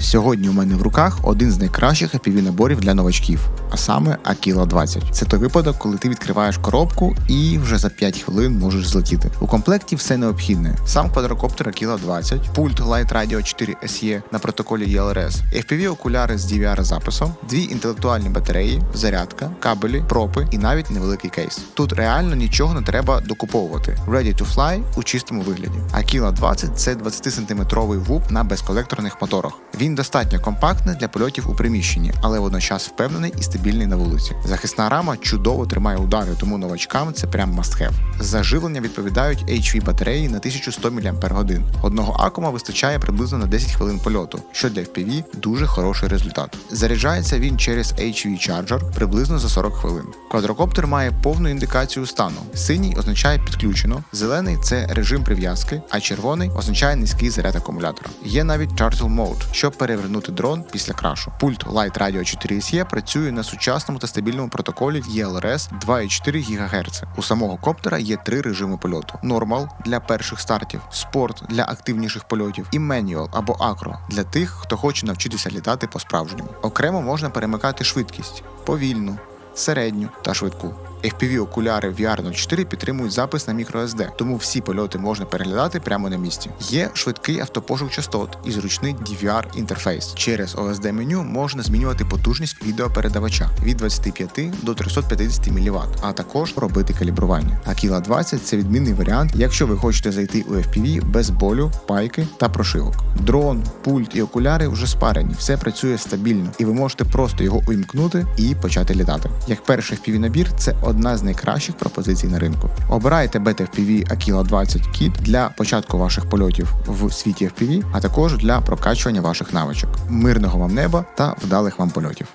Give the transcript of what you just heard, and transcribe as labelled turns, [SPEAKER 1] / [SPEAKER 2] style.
[SPEAKER 1] Сьогодні у мене в руках один з найкращих fpv наборів для новачків, а саме Aquila 20. Це той випадок, коли ти відкриваєш коробку і вже за 5 хвилин можеш злетіти. У комплекті все необхідне: сам квадрокоптер Aquila 20, пульт Light Radio 4 SE на протоколі ELRS, fpv окуляри з DVR записом, дві інтелектуальні батареї, зарядка, кабелі, пропи і навіть невеликий кейс. Тут реально нічого не треба докуповувати. Ready to fly у чистому вигляді. Aquila 20 це 20-сантиметровий вуп на безколекторних моторах. Він достатньо компактний для польотів у приміщенні, але водночас впевнений і стабільний на вулиці. Захисна рама чудово тримає удари, тому новачкам це прям must have. За живлення відповідають HV батареї на 1100 мАч. Одного акума вистачає приблизно на 10 хвилин польоту, що для FPV дуже хороший результат. Заряджається він через HV чарджер приблизно за 40 хвилин. Квадрокоптер має повну індикацію стану. Синій означає підключено, зелений це режим прив'язки, а червоний означає низький заряд акумулятора. Є навіть Turtle Mode, щоб перевернути дрон після крашу. Пульт Light Radio 4 SE працює на сучасному та стабільному протоколі ELRS 2,4 ГГц. У самого коптера є три режими польоту: Normal для перших стартів, Sport для активніших польотів і Manual або Acro для тих, хто хоче навчитися літати по-справжньому. Окремо можна перемикати швидкість повільну, середню та швидку. FPV окуляри VR04 підтримують запис на microSD, тому всі польоти можна переглядати прямо на місці. Є швидкий автопошук частот і зручний DVR інтерфейс. Через OSD меню можна змінювати потужність відеопередавача від 25 до 350 мВт, а також робити калібрування. Aquila 20 це відмінний варіант, якщо ви хочете зайти у FPV без болю, пайки та прошивок. Дрон, пульт і окуляри вже спарені, все працює стабільно, і ви можете просто його увімкнути і почати літати. Як перший FPV набір, це одна з найкращих пропозицій на ринку. Обирайте BTFPV Aquila 20 Kit для початку ваших польотів в світі FPV, а також для прокачування ваших навичок. Мирного вам неба та вдалих вам польотів.